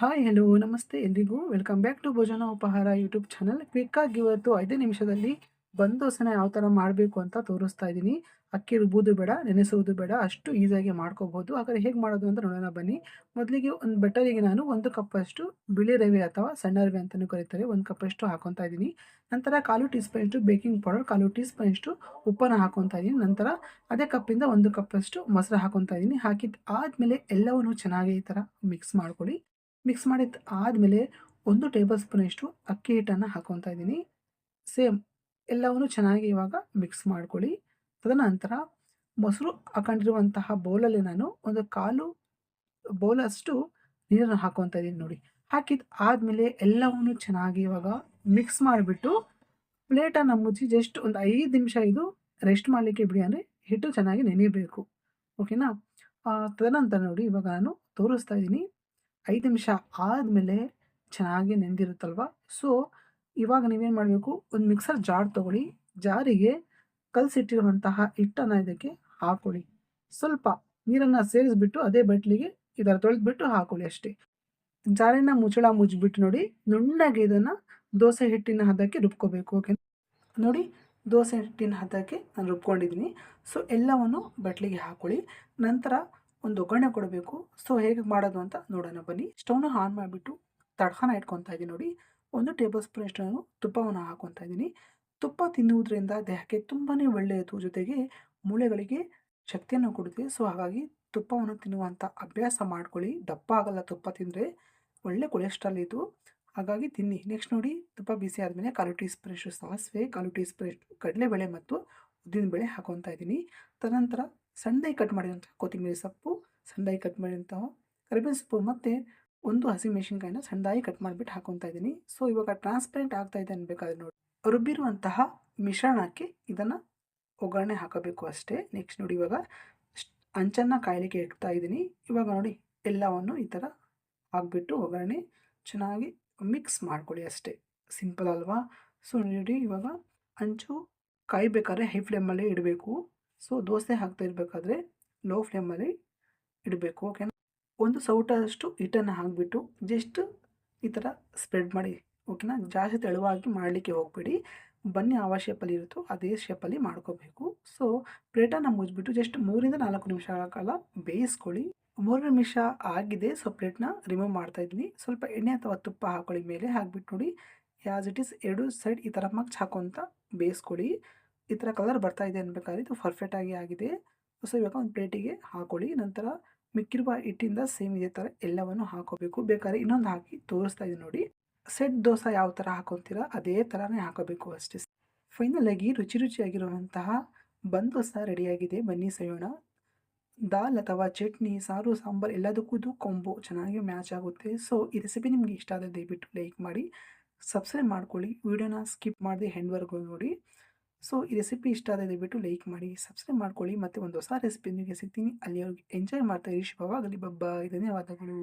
Hi hello ನಮಸ್ತೆ ಎಲ್ರಿಗೂ. Welcome back to ಭೋಜನ ಉಪಹಾರ ಯೂಟ್ಯೂಬ್ ಚಾನಲ್ ಕ್ವಿಕ್ಕಾಗಿ ಇವತ್ತು ಐದು ನಿಮಿಷದಲ್ಲಿ ಬಂದ್ ದೋಸೆನ ಯಾವ ಥರ ಮಾಡಬೇಕು ಅಂತ ತೋರಿಸ್ತಾ ಇದ್ದೀನಿ. ಅಕ್ಕಿ ರುಬ್ಬೋದು ಬೇಡ, ನೆನೆಸೋದು ಬೇಡ, ಅಷ್ಟು ಈಸಿಯಾಗಿ ಮಾಡ್ಕೋಬೋದು. ಹಾಗಾದ್ರೆ ಹೇಗೆ ಮಾಡೋದು ಅಂತ ನೋಡೋಣ, ಬನ್ನಿ. ಮೊದಲಿಗೆ ಒಂದು ಬೆಟ್ಟರಿಗೆ ನಾನು ಒಂದು ಕಪ್ಪಷ್ಟು ಬಿಳಿ ರವೆ ಅಥವಾ ಸಣ್ಣ ರವೆ ಅಂತಲೂ ಕರೀತಾರೆ. ಒಂದು ಕಪ್ಪಷ್ಟು ಹಾಕೊತಾ ಇದ್ದೀನಿ. ನಂತರ ಕಾಲು ಟೀ ಸ್ಪೂನಷ್ಟು ಬೇಕಿಂಗ್ ಪೌಡರ್ ಕಾಲು ಟೀ ಸ್ಪೂನಷ್ಟು ಉಪ್ಪನ್ನು ಹಾಕೊತಾ ಇದ್ದೀನಿ. ನಂತರ ಅದೇ ಕಪ್ಪಿಂದ ಒಂದು ಕಪ್ಪಷ್ಟು ಮೊಸರು ಹಾಕೊತಾ ಇದ್ದೀನಿ. ಹಾಕಿದ್ದು ಆದಮೇಲೆ ಎಲ್ಲವನ್ನು ಚೆನ್ನಾಗಿ ಈ ಥರ ಮಿಕ್ಸ್ ಮಾಡ್ಕೊಳ್ಳಿ. ಮಿಕ್ಸ್ ಮಾಡಿದ ಆದಮೇಲೆ ಒಂದು ಟೇಬಲ್ ಸ್ಪೂನಷ್ಟು ಅಕ್ಕಿ ಹಿಟ್ಟನ್ನು ಹಾಕೊತಾ ಇದ್ದೀನಿ. ಸೇಮ್ ಎಲ್ಲವನ್ನು ಚೆನ್ನಾಗಿ ಇವಾಗ ಮಿಕ್ಸ್ ಮಾಡ್ಕೊಳ್ಳಿ. ತದನಂತರ ಮೊಸರು ಹಾಕೊಂಡಿರುವಂತಹ ಬೌಲಲ್ಲಿ ನಾನು ಒಂದು ಕಾಲು ಬೌಲಷ್ಟು ನೀರನ್ನು ಹಾಕೊತಾ ಇದ್ದೀನಿ ನೋಡಿ. ಹಾಕಿದ ಆದಮೇಲೆ ಎಲ್ಲವನ್ನು ಚೆನ್ನಾಗಿ ಇವಾಗ ಮಿಕ್ಸ್ ಮಾಡಿಬಿಟ್ಟು ಪ್ಲೇಟನ್ನು ಮುಚ್ಚಿ ಜಸ್ಟ್ ಒಂದು ಐದು ನಿಮಿಷ ಇದು ರೆಸ್ಟ್ ಮಾಡಲಿಕ್ಕೆ ಬಿಡಿ ಅಂದರೆ ಹಿಟ್ಟು ಚೆನ್ನಾಗಿ ನೆನೆಯಬೇಕು ಓಕೆನಾ? ತದನಂತರ ನೋಡಿ ಇವಾಗ ನಾನು ತೋರಿಸ್ತಾ ಇದ್ದೀನಿ. ಐದು ನಿಮಿಷ ಆದಮೇಲೆ ಚೆನ್ನಾಗಿ ನೆಂದಿರುತ್ತಲ್ವ ಸೊ ಇವಾಗ ನೀವೇನು ಮಾಡಬೇಕು? ಒಂದು ಮಿಕ್ಸರ್ ಜಾರ್ ತೊಗೊಳ್ಳಿ. ಜಾರಿಗೆ ಕಲಸಿಟ್ಟಿರುವಂತಹ ಹಿಟ್ಟನ್ನು ಇದಕ್ಕೆ ಹಾಕೊಳ್ಳಿ. ಸ್ವಲ್ಪ ನೀರನ್ನು ಸೇರಿಸ್ಬಿಟ್ಟು ಅದೇ ಬಟ್ಲಿಗೆ ಇದರ ತೊಳೆದ್ಬಿಟ್ಟು ಹಾಕೊಳ್ಳಿ ಅಷ್ಟೇ. ಜಾರಿನ ಮುಚ್ಚಳ ಮುಚ್ಚಿಬಿಟ್ಟು ನೋಡಿ, ನುಣ್ಣಗೆ ಇದನ್ನು ದೋಸೆ ಹಿಟ್ಟಿನ ಹದಕ್ಕೆ ರುಬ್ಕೋಬೇಕು ಓಕೆ ನೋಡಿ, ದೋಸೆ ಹಿಟ್ಟಿನ ಹದಕ್ಕೆ ನಾನು ರುಬ್ಕೊಂಡಿದ್ದೀನಿ. ಸೊ ಎಲ್ಲವನ್ನು ಬಟ್ಲಿಗೆ ಹಾಕೊಳ್ಳಿ. ನಂತರ ಒಂದು ಒಗ್ಗರಣೆ ಕೊಡಬೇಕು. ಸೊ ಹೇಗೆ ಮಾಡೋದು ಅಂತ ನೋಡೋಣ. ಬನ್ನಿ. ಸ್ಟವ್ನ ಆನ್ ಮಾಡಿಬಿಟ್ಟು ತಡ್ಕನ ಇಟ್ಕೊತಾ ಇದ್ದೀನಿ ನೋಡಿ. ಒಂದು ಟೇಬಲ್ ಸ್ಪೂನ್ ಅಷ್ಟು ನಾನು ತುಪ್ಪವನ್ನು ಹಾಕೊತಾ ಇದ್ದೀನಿ. ತುಪ್ಪ ತಿನ್ನುವುದರಿಂದ ದೇಹಕ್ಕೆ ತುಂಬಾ ಒಳ್ಳೆಯದು. ಜೊತೆಗೆ ಮೂಳೆಗಳಿಗೆ ಶಕ್ತಿಯನ್ನು ಕೊಡುತ್ತೆ. ಸೊ ಹಾಗಾಗಿ ತುಪ್ಪವನ್ನು ತಿನ್ನುವಂಥ ಅಭ್ಯಾಸ ಮಾಡ್ಕೊಳ್ಳಿ. ದಪ್ಪ ಆಗಲ್ಲ ತುಪ್ಪ ತಿಂದರೆ. ಒಳ್ಳೆ ಕೊಲೆಸ್ಟ್ರಾಲ್ ಇದು. ಹಾಗಾಗಿ ತಿನ್ನಿ. ನೆಕ್ಸ್ಟ್ ನೋಡಿ ತುಪ್ಪ ಬಿಸಿ ಆದಮೇಲೆ ಕಾಲು ಟೀ ಸ್ಪೂನಷ್ಟು ಸಾಸಿವೆ, ಕಾಲು ಟೀ ಸ್ಪೂನಷ್ಟು ಕಡಲೆಬೇಳೆ ಮತ್ತು ಉದ್ದಿನಬೇಳೆ ಹಾಕೊತಾ ಇದ್ದೀನಿ. ತದನಂತರ ಸಣ್ಣದಾಗಿ ಕಟ್ ಮಾಡಿದಂಥ ಕೊತ್ತಂಬರಿ ಸೊಪ್ಪು ಸಣ್ಣದಾಗಿ ಕಟ್ ಮಾಡಿದಂತಹ ಕರಿಬೇವಿನ ಸೊಪ್ಪು ಮತ್ತು ಒಂದು ಹಸಿಮೆಣಸಿನ್ಕಾಯಿನ ಸಣ್ಣದಾಗಿ ಕಟ್ ಮಾಡಿಬಿಟ್ಟು ಹಾಕೊತಾ ಇದ್ದೀನಿ. ಸೊ ಇವಾಗ ಟ್ರಾನ್ಸ್ಪರೆಂಟ್ ಆಗ್ತಾ ಇದೆ ಅನ್ಬೇಕಾದ್ರೆ ನೋಡಿ. ರುಬ್ಬಿರುವಂತಹ ಮಿಶ್ರಣಕ್ಕೆ ಇದನ್ನು ಒಗ್ಗರಣೆ ಹಾಕಬೇಕು ಅಷ್ಟೇ. ನೆಕ್ಸ್ಟ್ ನೋಡಿ ಇವಾಗ ಅಂಚನ್ನು ಕಾಯಲಿಕ್ಕೆ ಇಡ್ತಾ ಇದ್ದೀನಿ. ಇವಾಗ ನೋಡಿ ಎಲ್ಲವನ್ನು ಈ ಥರ ಹಾಕ್ಬಿಟ್ಟು ಒಗ್ಗರಣೆ ಚೆನ್ನಾಗಿ ಮಿಕ್ಸ್ ಮಾಡ್ಕೊಳ್ಳಿ ಅಷ್ಟೇ. ಸಿಂಪಲ್ ಅಲ್ವಾ? ಸೊ ನೋಡಿ ಇವಾಗ ಅಂಚು ಕಾಯಬೇಕಾದ್ರೆ ಹೈ ಫ್ಲೇಮಲ್ಲೇ ಇಡಬೇಕು. ಸೊ ದೋಸೆ ಹಾಕ್ತಾ ಇರಬೇಕಾದ್ರೆ ಲೋ ಫ್ಲೇಮಲ್ಲಿ ಇಡಬೇಕು ಓಕೆನಾ ಒಂದು ಸೌಟಷ್ಟು ಹಿಟ್ಟನ್ನು ಹಾಕಿಬಿಟ್ಟು ಜಸ್ಟ್ ಈ ಥರ ಸ್ಪ್ರೆಡ್ ಮಾಡಿ ಓಕೆನಾ ಜಾಸ್ತಿ ತೆಳುವಾಗಿ ಮಾಡಲಿಕ್ಕೆ ಹೋಗಬೇಡಿ. ಬನ್ನಿ ಯಾವ ಶೇಪಲ್ಲಿ ಇರುತ್ತೋ ಅದೇ ಶೇಪಲ್ಲಿ ಮಾಡ್ಕೋಬೇಕು. ಸೊ ಪ್ಲೇಟನ್ನು ಮುಚ್ಚಿಬಿಟ್ಟು ಜಸ್ಟ್ ಮೂರಿಂದ ನಾಲ್ಕು ನಿಮಿಷಗಳ ಕಾಲ ಬೇಯಿಸ್ಕೊಳ್ಳಿ. ಮೂರು ನಿಮಿಷ ಆಗಿದೆ ಸೊ ಪ್ಲೇಟ್ನ ರಿಮೂವ್ ಮಾಡ್ತಾ ಇದ್ದೀನಿ. ಸ್ವಲ್ಪ ಎಣ್ಣೆ ಅಥವಾ ತುಪ್ಪ ಹಾಕೊಳ್ಳಿ, ಮೇಲೆ ಹಾಕ್ಬಿಟ್ಟು ನೋಡಿ. ಯಾಸ್ ಇಟ್ ಈಸ್ ಎರಡು ಸೈಡ್ ಈ ಥರ ಮಗ್ಚ್ ಹಾಕೋಂತ ಬೇಯಿಸ್ಕೊಳ್ಳಿ. ಈ ಥರ ಕಲರ್ ಬರ್ತಾ ಇದೆ ಅನ್ಬೇಕಾದ್ರೆ ಇದು ಪರ್ಫೆಕ್ಟಾಗಿ ಆಗಿದೆ. ಸೊ ಇವಾಗ ಒಂದು ಪ್ಲೇಟಿಗೆ ಹಾಕೊಳ್ಳಿ. ನಂತರ ಮಿಕ್ಕಿರುವ ಹಿಟ್ಟಿಂದ ಸೇಮ್ ಇದೇ ಥರ ಎಲ್ಲವನ್ನು ಹಾಕೋಬೇಕು. ಬೇಕಾದ್ರೆ ಇನ್ನೊಂದು ಹಾಕಿ ತೋರಿಸ್ತಾ ಇದೆ ನೋಡಿ. ಸೆಟ್ ದೋಸೆ ಯಾವ ಥರ ಹಾಕೊತೀರಾ ಅದೇ ಥರನೇ ಹಾಕೋಬೇಕು ಅಷ್ಟೇ. ಫೈನಲ್ ಆಗಿ ರುಚಿ ರುಚಿಯಾಗಿರುವಂತಹ ಬಂದ್ ದೋಸೆ ರೆಡಿಯಾಗಿದೆ ಬನ್ನಿ ಸಯೋಣ ದಾಲ್ ಅಥವಾ ಚಟ್ನಿ, ಸಾರು, ಸಾಂಬಾರು ಎಲ್ಲದಕ್ಕೂ ಕೊಂಬು ಚೆನ್ನಾಗಿ ಮ್ಯಾಚ್ ಆಗುತ್ತೆ. ಸೊ ಈ ರೆಸಿಪಿ ನಿಮಗೆ ಇಷ್ಟ ಆದರೆ ದಯವಿಟ್ಟು ಲೈಕ್ ಮಾಡಿ. ಸಬ್ಸ್ಕ್ರೈಬ್ ಮಾಡ್ಕೊಳ್ಳಿ. ವಿಡಿಯೋನ ಸ್ಕಿಪ್ ಮಾಡದೆ ಹೆಂಡ್ವರೆಗೂ ನೋಡಿ. ಸೊ, ಈ ರೆಸಿಪಿ ಇಷ್ಟ ಆದರೆ ದಯವಿಟ್ಟು ಲೈಕ್ ಮಾಡಿ ಸಬ್ಸ್ಕ್ರೈಬ್ ಮಾಡ್ಕೊಳ್ಳಿ. ಮತ್ತು ಒಂದು ಹೊಸ ರೆಸಿಪಿ ನಿಮಗೆ ಸಿಗ್ತೀನಿ. ಅಲ್ಲಿವರೆಗೆ ಎಂಜಾಯ್ ಮಾಡ್ತಾ ಇರಿ. ಶುಭವಾಗಲಿ. ಬಬ್ಬಾ ಧನ್ಯವಾದಗಳು.